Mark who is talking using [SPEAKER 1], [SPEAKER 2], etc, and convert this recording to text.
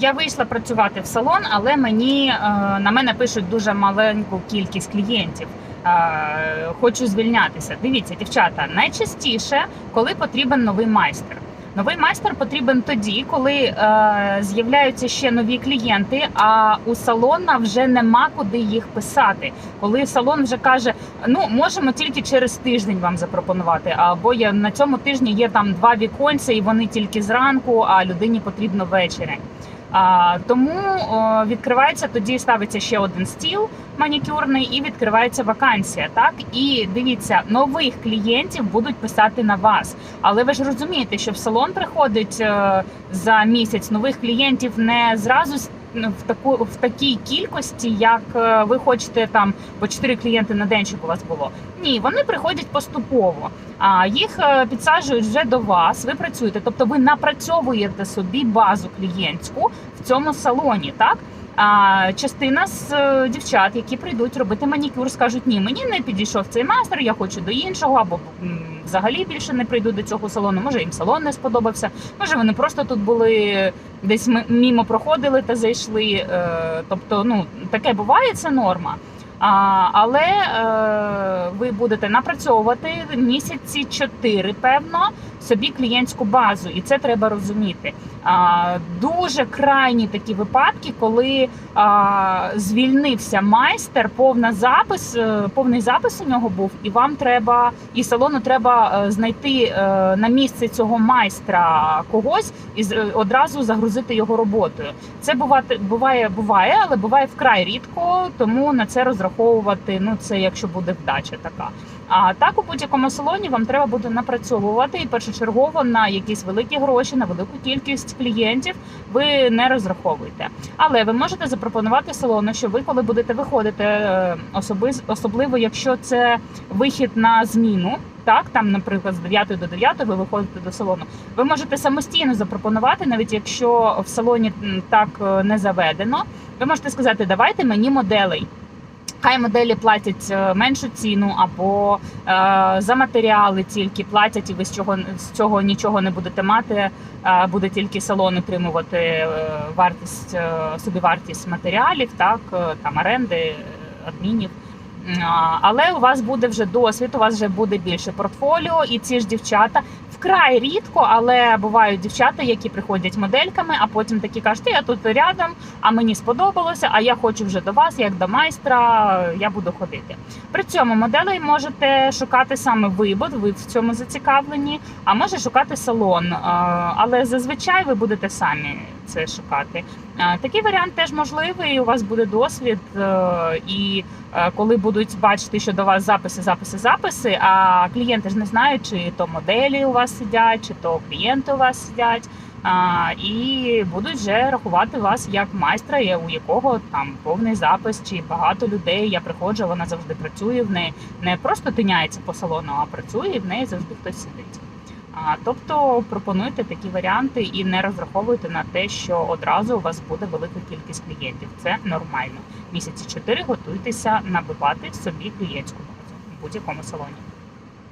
[SPEAKER 1] Я вийшла працювати в салон, але мені е, на мене пишуть дуже маленьку кількість клієнтів. Е, Хочу звільнятися. Дивіться, дівчата, найчастіше, коли потрібен новий майстер. Новий майстер потрібен тоді, коли е, з'являються ще нові клієнти, а у салона вже нема куди їх писати. Коли салон вже каже: ну можемо тільки через тиждень вам запропонувати. Або є на цьому тижні є там два віконця, і вони тільки зранку, а людині потрібно ввечері. А, тому о, відкривається тоді, ставиться ще один стіл манікюрний, і відкривається вакансія. Так і дивіться, нових клієнтів будуть писати на вас. Але ви ж розумієте, що в салон приходить е, за місяць нових клієнтів не зразу в таку в такій кількості, як е, ви хочете там по 4 клієнти на день, щоб у вас було. Ні, вони приходять поступово. А їх е, підсаджують вже до вас. Ви працюєте, тобто ви напрацьовуєте собі базу клієнтську в цьому салоні, так. А частина з е, дівчат, які прийдуть робити манікюр, скажуть: ні, мені не підійшов цей майстер, я хочу до іншого, або взагалі більше не прийду до цього салону. Може їм салон не сподобався. Може вони просто тут були десь ми- мімо проходили та зайшли. Е, тобто, ну таке буває, це норма. Але е, ви будете напрацьовувати місяці 4, певно, собі клієнтську базу, і це треба розуміти. Дуже крайні такі випадки, коли звільнився майстер, повна запис, е, повний запис у нього був, і вам треба, і салону треба е, знайти на місце цього майстра когось і одразу загрузити його роботою. Це бувати буває, буває, але буває вкрай рідко, тому на це розраховувати. Ну це якщо буде вдача така. А так у будь-якому салоні вам треба буде напрацьовувати і першочергово на якісь великі гроші, на велику кількість клієнтів ви не розраховуєте. Але ви можете запропонувати салону, що ви, коли будете виходити, е, особливо якщо це вихід на зміну. Так, там, наприклад, з 9 до 9 ви виходите до салону. Ви можете самостійно запропонувати, навіть якщо в салоні так е, не заведено. Ви можете сказати, давайте мені моделей. Хай моделі платять е, меншу ціну або е, за матеріали тільки платять, і ви з цього з цього нічого не будете мати. е, буде тільки салон отримувати е, вартість е, собівартість матеріалів, так е, там оренди, адмінів. Але у вас буде вже досвід, у вас вже буде більше портфоліо, і ці ж дівчата вкрай рідко, але бувають дівчата, які приходять модельками, а потім такі кажуть, я тут рядом, а мені сподобалося, а я хочу вже до вас, як до майстра, я буду ходити. При цьому моделей можете шукати саме ви, бо ви в цьому зацікавлені, а може шукати салон. Але зазвичай ви будете самі це шукати. Е, Такий варіант теж можливий. У вас буде досвід, е, і е, коли будуть бачити, що до вас записи, записи, записи, а клієнти ж не знають, чи то моделі у вас сидять, чи то клієнти у вас сидять. І будуть вже рахувати вас як майстра, у якого там повний запис чи багато людей. Я приходжу, вона завжди працює в неї, не просто тиняється по салону, а працює і в неї завжди хтось сидить. Тобто пропонуйте такі варіанти і не розраховуйте на те, що одразу у вас буде велика кількість клієнтів. Це нормально. Місяці чотири готуйтеся набивати собі клієнтську базу в будь-якому салоні.